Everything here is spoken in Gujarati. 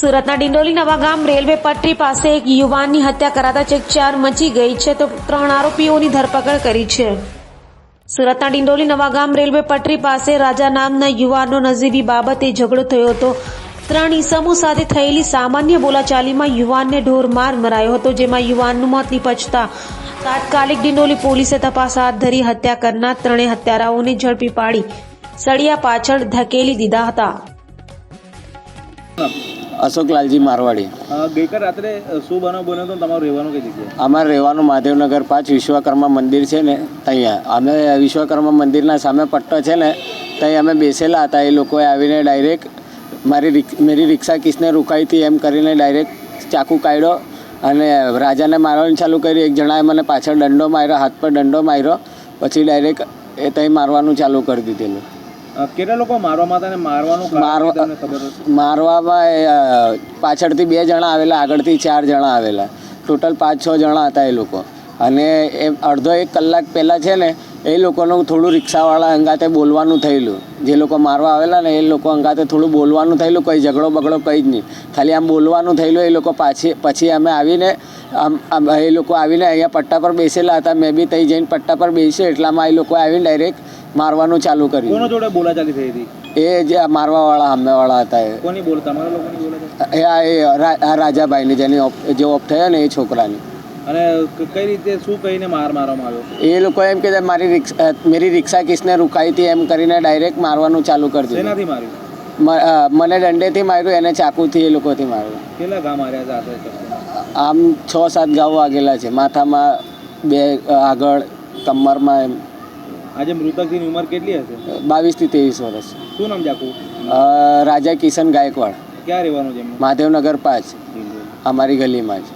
સુરતના ડિંડોલી નવાગામ રેલવે પટરી પાસે એક યુવાનની હત્યા કરાતા ચકચાર મચી ગઈ છે તો ત્રણ આરોપીઓની ધરપકડ કરી છે. સુરતના ડિંડોલી નવાગામ રેલવે પટરી પાસે રાજા નામના યુવાનનો નજીવી બાબતે ઝઘડો થયો હતો. ત્રણ ઈસમો સાથે થયેલી સામાન્ય બોલાચાલીમાં યુવાનને ઢોરમાર મરાયો હતો, જેમાં યુવાનનું મોત નીપજતા તાત્કાલિક ડિંડોલી પોલીસે તપાસ હાથ ધરી હત્યા કરનાર ત્રણેય હત્યારાઓને ઝડપી પાડી. સળિયા પાછળ ધકેલી દીધા હતા. અશોક લાલજી મારવાડી ગઈકાલ રાત્રે શું બનાવ બન્યો તો તમારું રહેવાનું કઈ જગ્યાએ? અમારે રહેવાનું મહાદેવનગર પાંચ વિશ્વકર્મા મંદિર છે ને ત્યાં. અમે વિશ્વકર્મા મંદિરના સામે પટ્ટો છે ને ત્યાં અમે બેસેલા હતા. એ લોકોએ આવીને ડાયરેક્ટ મારી મારી રિક્ષા કિસને રોકાઈ હતી એમ કરીને ડાયરેક્ટ ચાકુ કાઢ્યો અને રાજાને મારવાનું ચાલુ કર્યું. એક જણાએ મને પાછળ દંડો માર્યો હાથ પર દંડો માર્યો. પછી ડાયરેક્ટ એ ત્યાં મારવાનું ચાલુ કરી દીધેલું. કેટલા લોકો મારવામાં હતા અને મારવાનું પાછળથી બે જણા આવેલા આગળથી ચાર જણા આવેલા. ટોટલ પાંચ છ જણા હતા એ લોકો. અને એ અડધો એક કલાક પહેલાં છે ને એ લોકોનું થોડું રિક્ષાવાળા અંગાતે બોલવાનું થયેલું. જે લોકો મારવા આવેલા ને એ લોકો અંગાતે થોડું બોલવાનું થયેલું કંઈ ઝઘડો બગડો કંઈ જ નહીં. ખાલી આમ બોલવાનું થયેલું એ લોકો પાછી પછી અમે આવીને આમ આમ એ લોકો આવીને અહીંયા પટ્ટા પર બેસેલા હતા. મેં બી ત્યાં જઈને પટ્ટા પર બેસ્યો એટલામાં એ લોકો આવીને ડાયરેક્ટ મારવાનું ચાલુ કોનો કર્યું જોડે બોલાચાલી થઈ હતી? એ જે મારવાવાળા સામેવાળા હતા એ. કોની બોલ તમારા લોકોની બોલાચાલી? એ આ એ રાજાભાઈની જેની જે ઓફ થયો ને એ છોકરાની. અને કઈ રીતે શું કહીને માર મારવામાં આવ્યો? એ લોકો એમ કે મારી રિક્ષા મેરી રિક્ષા કિસને રૂકાઈ હતી એમ કરીને ડાયરેક્ટ મારવાનું ચાલુ કરી દીધું. એનાથી માર્યું? મને દંડેથી માર્યું એને ચાકુથી એ લોકોથી માર્યું. કેટલા ગામ માર્યા હતા આમ છ સાત ગાઉ વાગેલા છે. માથામાં બે આગળ કમરમાં એમ. આજે મૃતકની ઉંમર કેટલી હશે? બાવીસથી ત્રેવીસ વર્ષ. શું નામ જાકું? રાજા કિશન ગાયકવાડ. ક્યાં રહેવાનું છે મહાદેવનગર પાંચ. અમારી ગલીમાં જ.